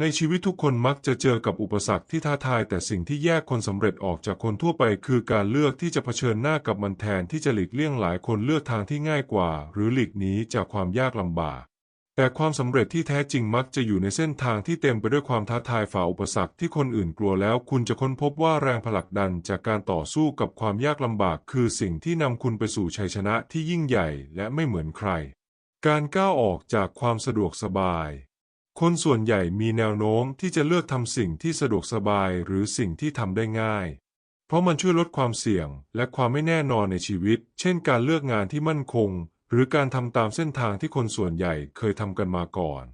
ในชีวิตทุกคนมักจะเจอกับอุปสรรคที่ท้าทาย แต่สิ่งที่แยกคนสำเร็จออกจากคนทั่วไป คือการเลือกที่จะเผชิญหน้ากับมันแทนที่จะหลีกเลี่ยงหลายคนเลือกทางที่ง่ายกว่า หรือหลีกหนีจากความยากลำบาก แต่ความสำเร็จที่แท้จริงมักจะอยู่ในเส้นทางที่เต็มไปด้วยความท้าทายฝ่าอุปสรรคที่คนอื่นกลัวแล้ว คุณจะค้นพบว่าแรงผลักดันจากการต่อสู้กับความยากลำบาก คือสิ่งที่นำคุณไปสู่ชัยชนะที่ยิ่งใหญ่ และไม่เหมือนใคร การก้าวออกจากความสะดวกสบาย คนส่วนใหญ่มีแนวโน้มที่จะเลือกทำสิ่งที่สะดวกสบายหรือสิ่งที่ทำได้ง่าย เพราะมันช่วยลดความเสี่ยงและความไม่แน่นอนในชีวิต เช่นการเลือกงานที่มั่นคง หรือการทำตามเส้นทางที่คนส่วนใหญ่เคยทำกันมาก่อน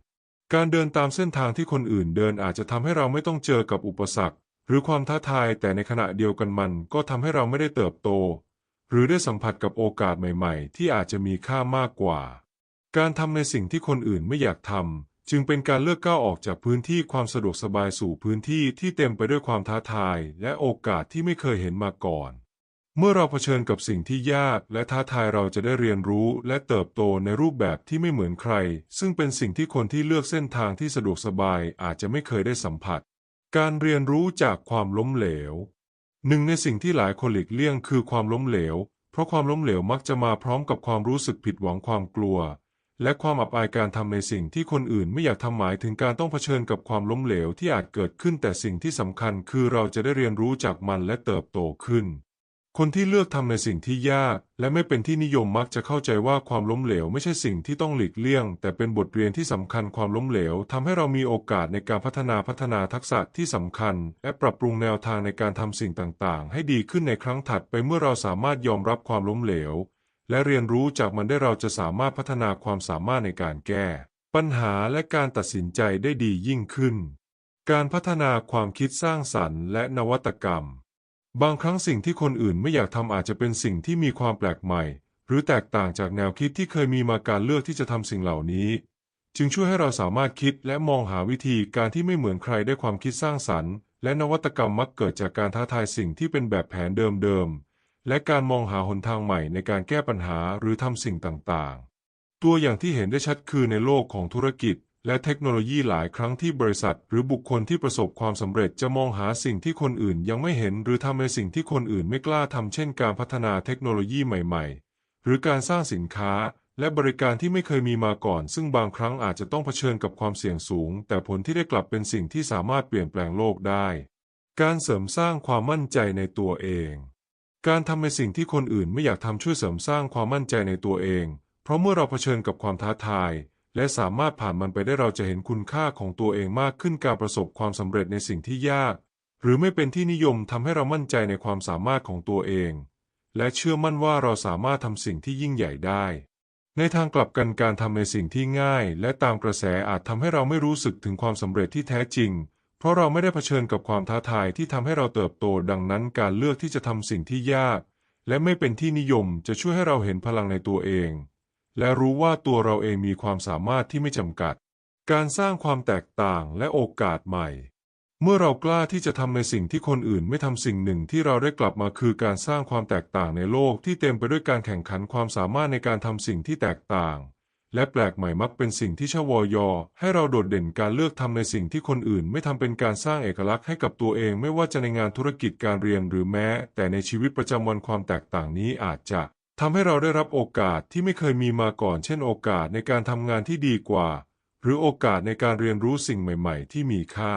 การเดินตามเส้นทางที่คนอื่นเดินอาจจะทำให้เราไม่ต้องเจอกับอุปสรรค หรือความท้าทายแต่ในขณะเดียวกันมันก็ทำให้เราไม่ได้เติบโต หรือได้สัมผัสกับโอกาสใหม่ ๆ ที่อาจจะมีค่ามากกว่า การทำในสิ่งที่คนอื่นไม่อยากทำ จึงเป็นการเลือกก้าวออกจากพื้นที่ความสะดวกสบายสู่พื้นที่ที่เต็มไปด้วยความท้าทาย และโอกาสที่ไม่เคยเห็นมาก่อน เมื่อเราเผชิญกับสิ่งที่ยากและท้าทายเราจะได้เรียนรู้และเติบโตในรูปแบบที่ไม่เหมือนใคร ซึ่งเป็นสิ่งที่คนที่เลือกเส้นทางที่สะดวกสบายอาจจะไม่เคยได้สัมผัส การเรียนรู้จากความล้มเหลว หนึ่งในสิ่งที่หลายคนหลีกเลี่ยงคือความล้มเหลว เพราะความล้มเหลวมักจะมาพร้อมกับความรู้สึกผิดหวังความกลัว และความอับอายการทำในสิ่งที่คนอื่นไม่อยากทำหมายถึงการต้องเผชิญกับความล้มเหลวที่อาจเกิดขึ้นแต่สิ่งที่สำคัญคือเราจะได้เรียนรู้จากมันและเติบโตขึ้น คนที่เลือกทำในสิ่งที่ยากและไม่เป็นที่นิยมมักจะเข้าใจว่าความล้มเหลวไม่ใช่สิ่งที่ต้องหลีกเลี่ยง แต่เป็นบทเรียนที่สำคัญความล้มเหลวทำให้เรามีโอกาสในการพัฒนาพัฒนาทักษะที่สำคัญ และปรับปรุงแนวทางในการทำสิ่งต่างๆ ให้ดีขึ้นในครั้งถัดไปเมื่อเราสามารถยอมรับความล้มเหลว และเรียนรู้จากมันได้เราจะสามารถพัฒนาความสามารถในการแก้ ปัญหาและการตัดสินใจได้ดียิ่งขึ้น การพัฒนาความคิดสร้างสรรค์และนวัตกรรม บางครั้งสิ่งที่คนอื่นไม่อยากทำอาจจะเป็นสิ่งที่มีความแปลกใหม่ หรือแตกต่างจากแนวคิดที่เคยมีมาการเลือกที่จะทำสิ่งเหล่านี้ จึงช่วยให้เราสามารถคิดและมองหาวิธีการที่ไม่เหมือนใครได้ความคิดสร้างสรรค์ และนวัตกรรมมักเกิดจากการท้าทายสิ่งที่เป็นแบบแผนเดิมๆ และการมองหาหนทางใหม่ในการแก้ปัญหาหรือทำสิ่งต่างๆ ตัวอย่างที่เห็นได้ชัดคือในโลกของธุรกิจ และเทคโนโลยีหลายครั้งที่บริษัท หรือบุคคลที่ประสบความสำเร็จจะมองหาสิ่งที่คนอื่นยังไม่เห็น หรือทำในสิ่งที่คนอื่นไม่กล้าทำเช่น การพัฒนาเทคโนโลยีใหม่ ๆ หรือการสร้างสินค้าและบริการที่ไม่เคยมีมาก่อน ซึ่งบางครั้งอาจจะต้องเผชิญกับความเสี่ยงสูง แต่ผลที่ได้กลับเป็นสิ่งที่สามารถเปลี่ยนแปลงโลกได้ การเสริมสร้างความมั่นใจในตัวเอง การทำในสิ่งที่คนอื่นไม่อยากทำช่วยเสริมสร้างความมั่นใจในตัวเอง เพราะเมื่อเราเผชิญกับความท้าทาย และสามารถผ่านมันไปได้เราจะเห็นคุณค่าของตัวเองมากขึ้นการประสบความสำเร็จในสิ่งที่ยาก หรือไม่เป็นที่นิยมทำให้เรามั่นใจในความสามารถของตัวเอง และเชื่อมั่นว่าเราสามารถทำสิ่งที่ยิ่งใหญ่ได้ ในทางกลับกันการทำในสิ่งที่ง่าย และตามกระแสอาจทำให้เราไม่รู้สึกถึงความสำเร็จที่แท้จริง เพราะเราไม่ได้เผชิญกับความท้าทายที่ทำให้เราเติบโตดังนั้นการเลือกที่จะทำสิ่งที่ยาก และไม่เป็นที่นิยมจะช่วยให้เราเห็นพลังในตัวเอง และรู้ว่าตัวเราเองมีความสามารถที่ไม่จำกัด การสร้างความแตกต่างและโอกาสใหม่ เมื่อเรากล้าที่จะทำในสิ่งที่คนอื่นไม่ทำสิ่งหนึ่งที่เราได้กลับมาคือการสร้างความแตกต่างในโลกที่เต็มไปด้วยการแข่งขันความสามารถในการทำสิ่งที่แตกต่าง และแปลกใหม่มักเป็นสิ่งที่ชวอยอ ให้เราโดดเด่นการเลือกทำในสิ่งที่คนอื่นไม่ทำเป็นการสร้างเอกลักษณ์ให้กับตัวเอง ไม่ว่าจะในงานธุรกิจการเรียนหรือแม้ แต่ในชีวิตประจำวันความแตกต่างนี้อาจจะทำให้เราได้รับโอกาสที่ไม่เคยมีมาก่อน เช่นโอกาสในการทำงานที่ดีกว่า หรือโอกาสในการเรียนรู้สิ่งใหม่ ๆ ที่มีค่า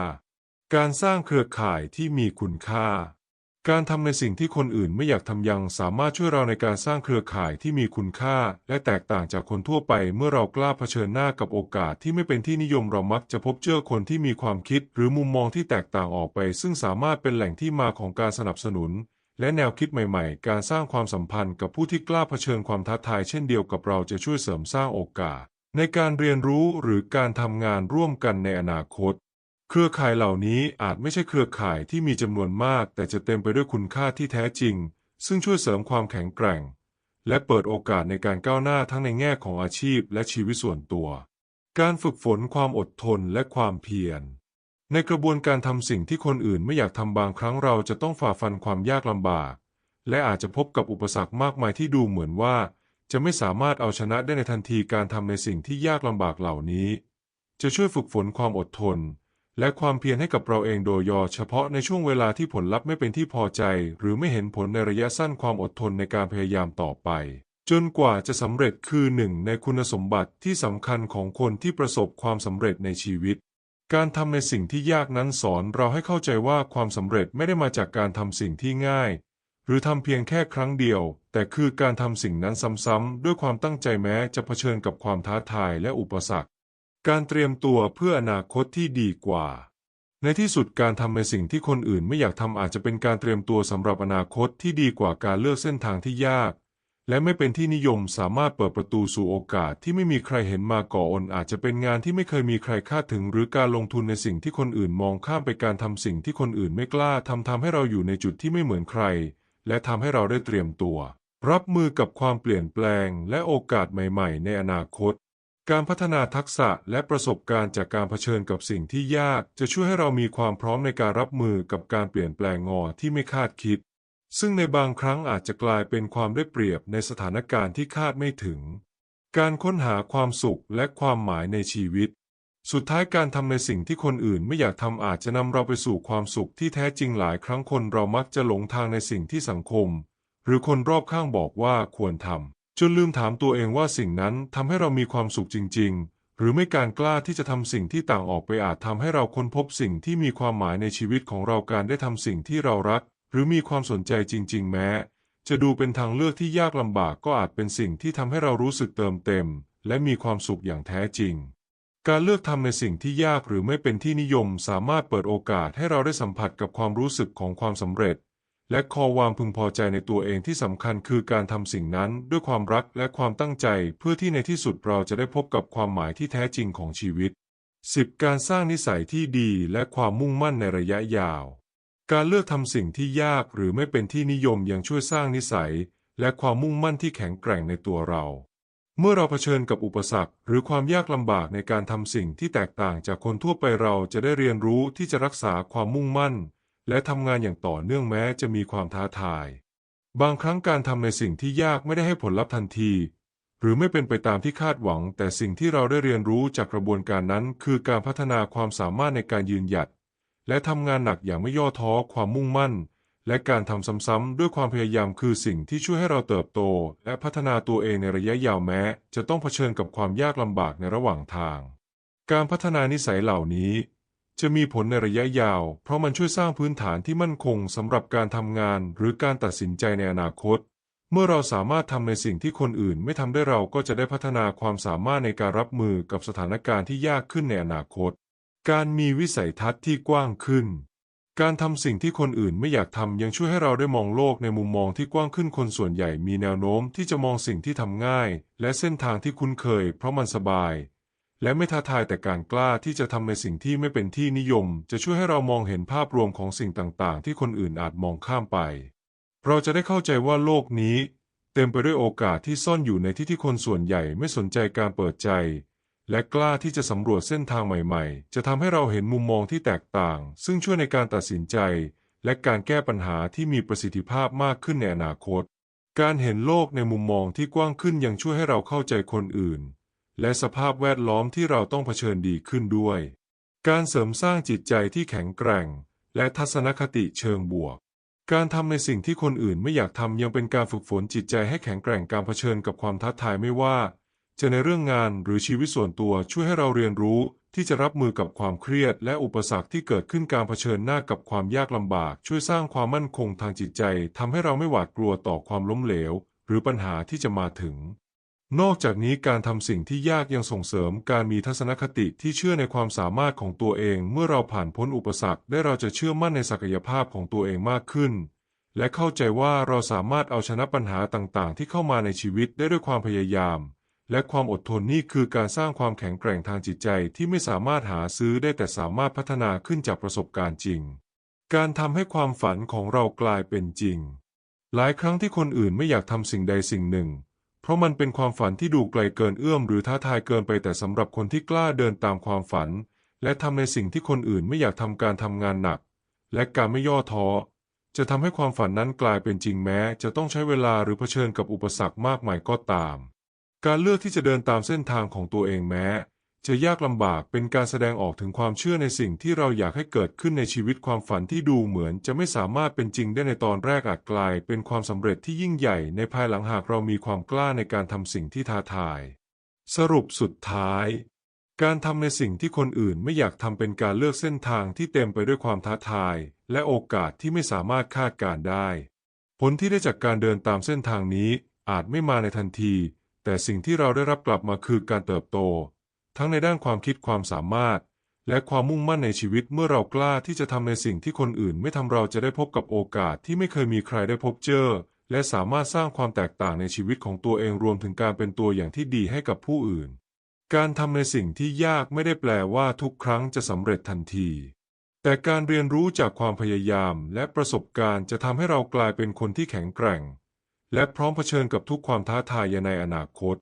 การสร้างเครือข่ายที่มีคุณค่า การทำในสิ่งที่คนอื่นไม่อยากทำยังสามารถช่วยเราในการสร้างเครือข่ายที่มีคุณค่า และแตกต่างจากคนทั่วไป เมื่อเรากล้าเผชิญหน้ากับโอกาสที่ไม่เป็นที่นิยมเรามักจะพบเจอคนที่มีความคิด หรือมุมมองที่แตกต่างออกไป ซึ่งสามารถเป็นแหล่งที่มาของการสนับสนุน และแนวคิดใหม่ๆ การสร้างความสัมพันธ์กับผู้ที่กล้าเผชิญความท้าทาย เช่นเดียวกับเราจะช่วยเสริมสร้างโอกาส ในการเรียนรู้หรือการทำงานร่วมกันในอนาคต เครือข่ายเหล่านี้อาจไม่ใช่เครือข่ายที่มีจำนวนมาก แต่จะเต็มไปด้วยคุณค่าที่แท้จริง ซึ่งช่วยเสริมความแข็งแกร่ง และเปิดโอกาสในการก้าวหน้าทั้งในแง่ของอาชีพและชีวิตส่วนตัว การฝึกฝนความอดทนและความเพียร ในกระบวนการทำสิ่งที่คนอื่นไม่อยากทำบางครั้งเราจะต้องฝ่าฟันความยากลำบาก และอาจจะพบกับอุปสรรคมากมายที่ดูเหมือนว่า จะไม่สามารถเอาชนะได้ในทันทีการทำในสิ่งที่ยากลำบากเหล่านี้ จะช่วยฝึกฝนความอดทน และความเพียรให้กับเราเองโดยเฉพาะในช่วงเวลาที่ผลลัพธ์ไม่เป็นที่พอใจ หรือไม่เห็นผลในระยะสั้นความอดทนในการพยายามต่อไป จนกว่าจะสำเร็จคือหนึ่งในคุณสมบัติที่สำคัญของคนที่ประสบความสำเร็จในชีวิต การทำในสิ่งที่ยากนั้นสอนเราให้เข้าใจว่าความสำเร็จไม่ได้มาจากการทำสิ่งที่ง่าย หรือทำเพียงแค่ครั้งเดียว แต่คือการทำสิ่งนั้นซ้ำๆด้วยความตั้งใจแม้จะเผชิญกับความท้าทายและอุปสรรค การเตรียมตัวเพื่ออนาคตที่ดีกว่า ในที่สุดการทำในสิ่งที่คนอื่นไม่อยากทำอาจจะเป็นการเตรียมตัวสำหรับอนาคตที่ดีกว่าการเลือกเส้นทางที่ยาก และไม่เป็นที่นิยมสามารถเปิดประตูสู่โอกาสที่ไม่มีใครเห็นมาก่อนอาจจะเป็นงานที่ไม่เคยมีใครคาดถึง หรือการลงทุนในสิ่งที่คนอื่นมองข้ามไปการทำสิ่งที่คนอื่นไม่กล้าทำทำให้เราอยู่ในจุดที่ไม่เหมือนใคร และทำให้เราได้เตรียมตัว รับมือกับความเปลี่ยนแปลงและโอกาสใหม่ ๆ ในอนาคต การพัฒนาทักษะและประสบการณ์จากการเผชิญกับสิ่งที่ยาก จะช่วยให้เรามีความพร้อมในการรับมือกับการเปลี่ยนแปลงงอที่ไม่คาดคิด ซึ่งในบางครั้งอาจจะกลายเป็นความได้เปรียบในสถานการณ์ที่คาดไม่ถึง การค้นหาความสุขและความหมายในชีวิต สุดท้ายการทำในสิ่งที่คนอื่นไม่อยากทำอาจจะนำเราไปสู่ความสุขที่แท้จริงหลายครั้งคนเรามักจะหลงทางในสิ่งที่สังคม หรือคนรอบข้างบอกว่าควรทำ จนลืมถามตัวเองว่าสิ่งนั้นทำให้เรามีความสุขจริง ๆ หรือไม่การกล้าที่จะทำสิ่งที่ต่างออกไปอาจทำให้เราค้นพบสิ่งที่มีความหมายในชีวิตของเราการได้ทำสิ่งที่เรารัก หรือมีความสนใจจริง ๆ แม้ จะดูเป็นทางเลือกที่ยากลำบากก็อาจเป็นสิ่งที่ทำให้เรารู้สึกเติมเต็ม และมีความสุขอย่างแท้จริง การเลือกทำในสิ่งที่ยากหรือไม่เป็นที่นิยมสามารถเปิดโอกาสให้เราได้สัมผัสกับความรู้สึกของความสำเร็จ และคอวามพึงพอใจในตัวเองที่สำคัญคือการทำสิ่งนั้นด้วยความรักและความตั้งใจเพื่อที่ในที่สุดเราจะได้พบกับความหมายที่แท้จริงของชีวิต 10. การสร้างนิสัยที่ดีและความมุ่งมั่นในระยะยาว การเลือกทำสิ่งที่ยากหรือไม่เป็นที่นิยมยังช่วยสร้างนิสัย และความมุ่งมั่นที่แข็งแกร่งในตัวเรา เมื่อเราเผชิญกับอุปสรรค หรือความยากลำบากในการทำสิ่งที่แตกต่างจากคนทั่วไปเราจะได้เรียนรู้ที่จะรักษาความมุ่งมั่น และทำงานอย่างต่อเนื่องแม้จะมีความท้าทาย บางครั้งการทำในสิ่งที่ยากไม่ได้ให้ผลลัพธ์ทันที หรือไม่เป็นไปตามที่คาดหวัง แต่สิ่งที่เราได้เรียนรู้จากกระบวนการนั้น คือการพัฒนาความสามารถในการยืนหยัด และทำงานหนักอย่างไม่ย่อท้อความมุ่งมั่น และการทำซ้ำๆด้วยความพยายามคือสิ่งที่ช่วยให้เราเติบโต และพัฒนาตัวเองในระยะยาวแม้ จะต้องเผชิญกับความยากลำบากในระหว่างทาง การพัฒนานิสัยเหล่านี้ จะมีผลในระยะยาว เพราะมันช่วยสร้างพื้นฐานที่มั่นคงสำหรับการทำงานหรือการตัดสินใจในอนาคต เมื่อเราสามารถทำในสิ่งที่คนอื่นไม่ทำได้เราก็จะได้พัฒนาความสามารถในการรับมือกับสถานการณ์ที่ยากขึ้นในอนาคต การมีวิสัยทัศน์ที่กว้างขึ้น การทำสิ่งที่คนอื่นไม่อยากทำยังช่วยให้เราได้มองโลกในมุมมองที่กว้างขึ้นคนส่วนใหญ่มีแนวโน้มที่จะมองสิ่งที่ทำง่าย และเส้นทางที่คุ้นเคย เพราะมันสบาย และไม่ท้าทายแต่การกล้าที่จะทำในสิ่งที่ไม่เป็นที่นิยม จะช่วยให้เรามองเห็นภาพรวมของสิ่งต่างๆ ที่คนอื่นอาจมองข้ามไป เราจะได้เข้าใจว่าโลกนี้ เต็มไปด้วยโอกาสที่ซ่อนอยู่ในที่ที่คนส่วนใหญ่ไม่สนใจการเปิดใจ และกล้าที่จะสำรวจเส้นทางใหม่ๆ จะทำให้เราเห็นมุมมองที่แตกต่าง ซึ่งช่วยในการตัดสินใจ และการแก้ปัญหาที่มีประสิทธิภาพมากขึ้นในอนาคต การเห็นโลกในมุมมองที่กว้างขึ้นยังช่วยให้เราเข้าใจคนอื่น และสภาพแวดล้อมที่เราต้องเผชิญดีขึ้นด้วย การเสริมสร้างจิตใจที่แข็งแกร่ง และทัศนคติเชิงบวก การทำในสิ่งที่คนอื่นไม่อยากทำยังเป็นการฝึกฝนจิตใจให้แข็งแกร่งการเผชิญกับความท้าทายไม่ว่า จะในเรื่องงานหรือชีวิตส่วนตัวช่วยให้เราเรียนรู้ที่จะรับมือกับความเครียด และอุปสรรคที่เกิดขึ้นการเผชิญหน้ากับความยากลำบาก ช่วยสร้างความมั่นคงทางจิตใจทำให้เราไม่หวาดกลัวต่อความล้มเหลว หรือปัญหาที่จะมาถึง นอกจากนี้การทำสิ่งที่ยากยังส่งเสริมการมีทัศนคติที่เชื่อในความสามารถของตัวเอง เมื่อเราผ่านพ้นอุปสรรคได้เราจะเชื่อมั่นในศักยภาพของตัวเองมากขึ้น และเข้าใจว่าเราสามารถเอาชนะปัญหาต่างๆ ที่เข้ามาในชีวิตได้ด้วยความพยายาม และความอดทนนี่คือการสร้างความแข็งแกร่งทางจิตใจที่ไม่สามารถหาซื้อได้แต่สามารถพัฒนาขึ้นจากประสบการณ์จริง การทำให้ความฝันของเรากลายเป็นจริง หลายครั้งที่คนอื่นไม่อยากทำสิ่งใดสิ่งหนึ่ง เพราะมันเป็นความฝันที่ดูไกลเกินเอื้อมหรือท้าทายเกินไปแต่สำหรับคนที่กล้าเดินตามความฝัน และทำในสิ่งที่คนอื่นไม่อยากทำการทำงานหนัก และการไม่ย่อท้อจะทำให้ความฝันนั้นกลายเป็นจริงแม้ จะต้องใช้เวลาหรือเผชิญกับอุปสรรคมากมายก็ตาม การเลือกที่จะเดินตามเส้นทางของตัวเองแม้ จะยากลำบากเป็นการแสดงออกถึงความเชื่อในสิ่งที่เราอยากให้เกิดขึ้นในชีวิตความฝันที่ดูเหมือนจะไม่สามารถเป็นจริงได้ในตอนแรกอาจกลาย เป็นความสำเร็จที่ยิ่งใหญ่ในภายหลังหากเรามีความกล้าในการทำสิ่งที่ท้าทาย สรุปสุดท้าย การทำในสิ่งที่คนอื่นไม่อยากทำเป็นการเลือกเส้นทางที่เต็มไปด้วยความท้าทาย และโอกาสที่ไม่สามารถคาดการได้ ผลที่ได้จากการเดินตามเส้นทางนี้อาจไม่มาในทันที แต่สิ่งที่เราได้รับกลับมาคือการเติบโต ทั้งในด้านความคิดความสามารถ และความมุ่งมั่นในชีวิตเมื่อเรากล้าที่จะทำในสิ่งที่คนอื่นไม่ทำเราจะได้พบกับโอกาสที่ไม่เคยมีใครได้พบเจอ และสามารถสร้างความแตกต่างในชีวิตของตัวเองรวมถึงการเป็นตัวอย่างที่ดีให้กับผู้อื่น การทำในสิ่งที่ยากไม่ได้แปลว่าทุกครั้งจะสำเร็จทันที แต่การเรียนรู้จากความพยายามและประสบการณ์จะทำให้เรากลายเป็นคนที่แข็งแกร่ง และพร้อมเผชิญกับทุกความท้าทายในอนาคต